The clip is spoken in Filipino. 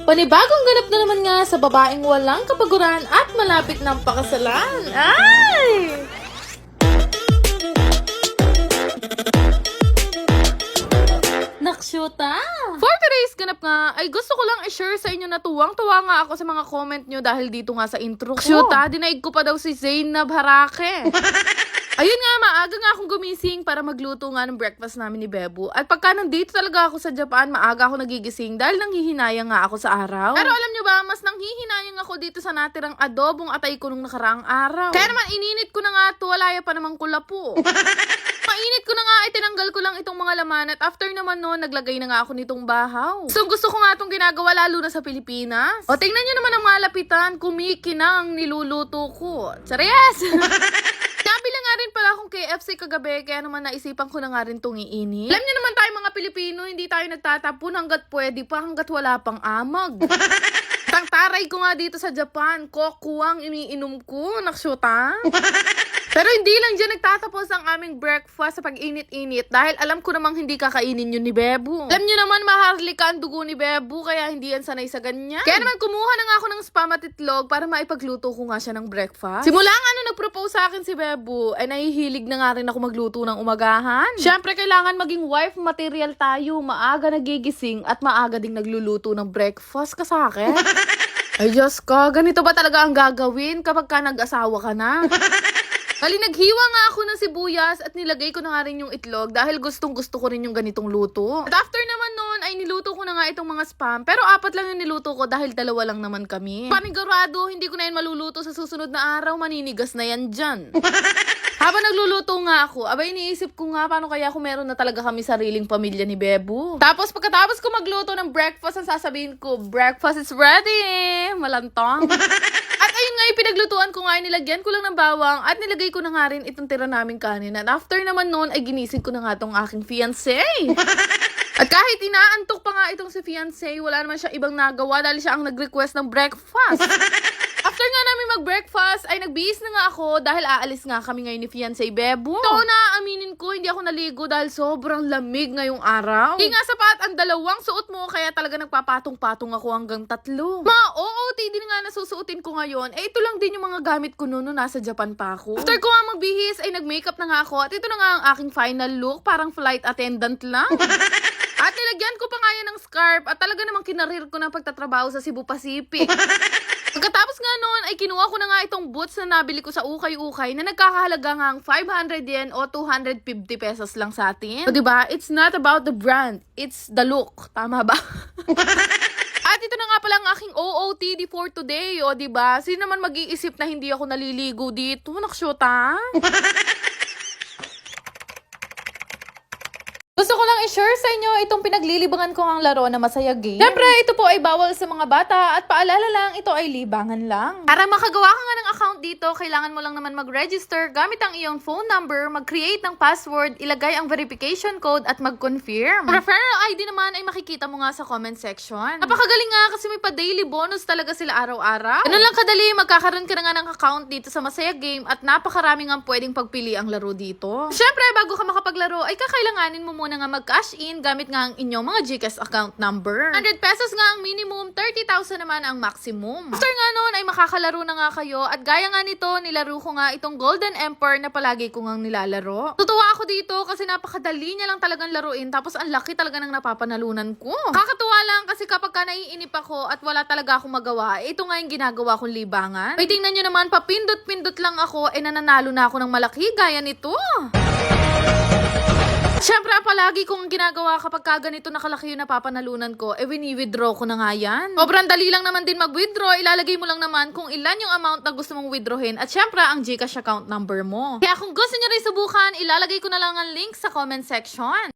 Panibagong ganap na naman nga sa babaeng walang kapaguran at malapit ng pakasalan. Ay! Naksyuta! For today's ganap nga, ay gusto ko lang i-share sa inyo na tuwang-tuwa nga ako sa mga comment nyo dahil dito nga sa intro ko. Shoota, dinaig ko pa daw si Zainab Harake. Ayun nga, maaga nga akong gumising para magluto nga ng breakfast namin ni Bebo. At pagka nandito talaga ako sa Japan, maaga ako nagigising dahil nanghihinayang nga ako sa araw. Pero alam nyo ba, mas nanghihinayang ako dito sa natirang adobong atay ko nung nakaraang araw. Kaya naman ininit ko na nga to, walaya pa namang kulapo. Mainit ko na nga, ay tinanggal ko lang itong mga laman at after naman noon, naglagay na nga ako nitong bahaw. So gusto ko nga itong ginagawa lalo na sa Pilipinas. O tingnan nyo naman ang mga lapitan, kumikinang niluluto ko. Chares! KFC kagabi, kaya naman naisipan ko na nga rin itong iinit. Alam nyo naman tayo mga Pilipino, hindi tayo nagtatapon hanggat pwede pa, hanggat wala pang amag. Tangtaray ko nga dito sa Japan, kokuwang iniinom ko, naksyuta. Pero hindi lang dyan nagtatapos ang aming breakfast sa pag-init-init dahil alam ko namang hindi kakainin yun ni Bebo. Alam nyo naman maharlika ang dugo ni Bebo kaya hindi yan sanay sa ganyan. Kaya naman kumuha na nga ako ng spam at itlog para maipagluto ko nga siya ng breakfast. Simula nga ano nag-propose sa akin si Bebo ay nahihilig na nga rin ako magluto ng umagahan. Siyempre kailangan maging wife material tayo, maaga nagigising at maaga ding nagluluto ng breakfast ka sa akin. Ay Diyos ko, ganito ba talaga ang gagawin kapag ka nag-asawa ka na? Kali naghiwa nga ako ng sibuyas at nilagay ko na nga rin yung itlog dahil gustong gusto ko rin yung ganitong luto. At after naman noon ay niluto ko na nga itong mga spam pero apat lang yung niluto ko dahil dalawa lang naman kami. Panigurado, hindi ko na yan maluluto sa susunod na araw, maninigas na yan dyan. Habang nagluluto nga ako, abay iniisip ko nga paano kaya kung meron na talaga kami sariling pamilya ni Bebo. Tapos pagkatapos ko magluto ng breakfast, ang sasabihin ko, breakfast is ready! Malantong. Ayun nga, pinaglutuan ko nga, nilagyan ko lang ng bawang at nilagay ko na nga rin itong tira naming kanin. At after naman noon, ay ginising ko na nga tong aking fiancé. At kahit inaantok pa nga itong si fiancé, wala naman siya ibang nagawa dahil siya ang nag-request ng breakfast. After nga namin mag-breakfast, ay nagbihis na nga ako dahil aalis nga kami ngayon ni fiancé Bebo. Ito na, aminin ko, hindi ako naligo dahil sobrang lamig ngayong araw. Hindi nga sapat ang dalawang suot mo, kaya talaga nagpapatong-patong ako hanggang tatlo. Ma, OOT din nga nasusuotin ko ngayon. Eh, ito lang din yung mga gamit ko noon nasa Japan pa ako. After ko nga magbihis, ay nag-makeup na nga ako. At ito na nga ang aking final look, parang flight attendant lang. At nilagyan ko pa nga yan ng scarf at talaga namang kinarir ko na pagtatrabaho sa Cebu Pacific. Pagkatapos nga noon ay kinuha ko na nga itong boots na nabili ko sa ukay-ukay na nagkakahalaga nga ang 500 yen o 250 pesos lang sa atin. So, diba? It's not about the brand. It's the look. Tama ba? At ito na nga pala ang aking OOTD for today, o 'di ba? Sino naman mag-iisip na hindi ako naliligo dito? Naksyota? Gusto ko lang i-share sa inyo itong pinaglilibangan ko ang laro na Masaya Game. Siyempre, ito po ay bawal sa mga bata at paalala lang, ito ay libangan lang. Para makagawa ka nga ng account dito, kailangan mo lang naman mag-register gamit ang iyong phone number, mag-create ng password, ilagay ang verification code at mag-confirm. Referral ID naman ay makikita mo nga sa comment section. Napakagaling nga kasi may pa-daily bonus talaga sila araw-araw. Ganun lang kadali, magkakaroon ka na nga ng account dito sa Masaya Game at napakarami nga pwedeng pagpili ang laro dito. Siyempre, bago ka makapaglaro, ay kakailanganin mo muna nga mag-cash in gamit nga ang inyong mga GCash account number. 100 pesos nga ang minimum, 30,000 naman ang maximum. After nga noon ay makakalaro na nga kayo at gaya nga nito, nilaro ko nga itong Golden Emperor na palagi ko nga nilalaro. Tutuwa ako dito kasi napakadali niya lang talagang laruin tapos ang laki talaga ng napapanalunan ko. Kakatuwa lang kasi kapag ka naiinip ako at wala talaga akong magawa, eh, ito nga yung ginagawa kong libangan. Ay tingnan nyo naman, papindot-pindot lang ako, eh nananalo na ako ng malaki gaya nito. Palagi kong ginagawa kapag ka ganito nakalaki yung napapanalunan ko, eh wini-withdraw ko na nga yan. Sobrang dali lang naman din mag-withdraw, ilalagay mo lang naman kung ilan yung amount na gusto mong withdrawin at syempre ang Gcash account number mo. Kaya kung gusto nyo rin subukan, ilalagay ko na lang ang link sa comment section.